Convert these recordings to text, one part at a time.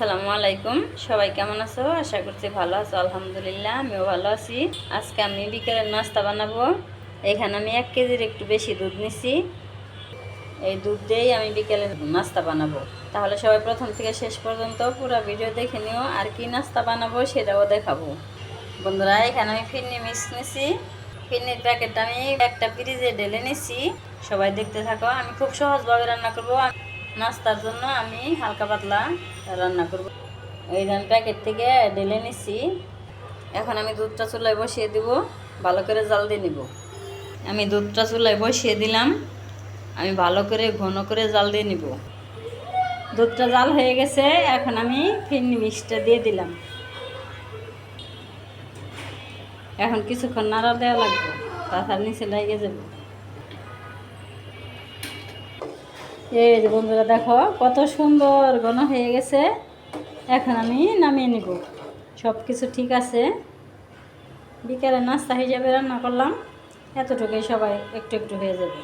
আসসালামু আলাইকুম। সবাই কেমন আছো? আশা করছি ভালো আছো। আলহামদুলিল্লাহ, আমিও ভালো আছি। আজকে আমি বিকেলের নাস্তা বানাবো। এখানে আমি এক কেজির একটু বেশি দুধ নিছি। এই দুধ দিয়েই আমি বিকেলের নাস্তা বানাবো। তাহলে সবাই প্রথম থেকে শেষ পর্যন্ত পুরো ভিডিও দেখে নিও, আর কি নাস্তা বানাবো সেটাও দেখাবো। বন্ধুরা, এখানে আমি ফিরনি মিক্স নিছি। ফিরনির প্যাকেটটা আমি একটা ফ্রিজে ঢেলে নিছি। সবাই দেখতে থাকো, আমি খুব সহজভাবে রান্না করব। নাস্তার জন্য আমি হালকা পাতলা রান্না করব। এই ধান প্যাকেট থেকে ঢেলে নিছি। এখন আমি দুধটা চুলায় বসিয়ে দিব, ভালো করে জাল দিয়ে নিব। আমি দুধটা চুলায় বসিয়ে দিলাম, আমি ভালো করে ঘন করে জাল দিয়ে নিব। দুধটা জাল হয়ে গেছে, এখন আমি ফিরনি মিক্সটা দিয়ে দিলাম। এখন কিছুক্ষণ নাড়া দেওয়া লাগবে তাছাড়া নিচে লেগে যাবে। এই যে বন্ধুরা দেখো, কত সুন্দর ঘন হয়ে গেছে। এখন আমি নামিয়ে নিব। সব কিছু ঠিক আছে। বিকেলে নাস্তা হিসাবে রান্না করলাম। এতটুকুই সবাই একটু একটু হয়ে যাবে।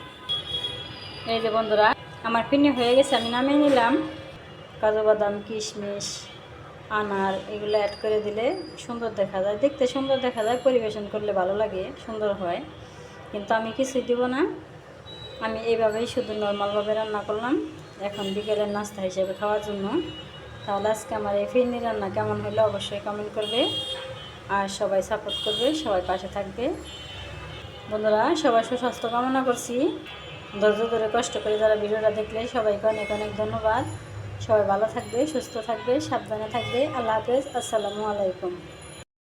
এই যে বন্ধুরা, আমার ফিনি হয়ে গেছে, আমি নামিয়ে নিলাম। কাজু বাদাম, কিশমিশ, আনার এগুলো অ্যাড করে দিলে সুন্দর দেখা যায়। দেখতে সুন্দর দেখা যায়, পরিবেশন করলে ভালো লাগে, সুন্দর হয়। কিন্তু আমি কিছুই দিব না। আমি এইভাবেই শুধু নর্মালভাবে রান্না করলাম। এখন বিকেলের নাস্তা হিসেবে খাওয়ার জন্য। তাহলে আজকে আমার এই ফিরনি রান্না কেমন হলো অবশ্যই কমেন্ট করবে। আর সবাই সাপোর্ট করবে, সবাই পাশে থাকবে। বন্ধুরা সবাই সুস্বাস্থ্য কামনা করছি। ধৈর্য ধরে কষ্ট করে যারা ভিডিওটা দেখলে সবাইকে অনেক অনেক ধন্যবাদ। সবাই ভালো থাকবে, সুস্থ থাকবে, সাবধানে থাকবে। আল্লাহ হাফেজ, আসসালামু আলাইকুম।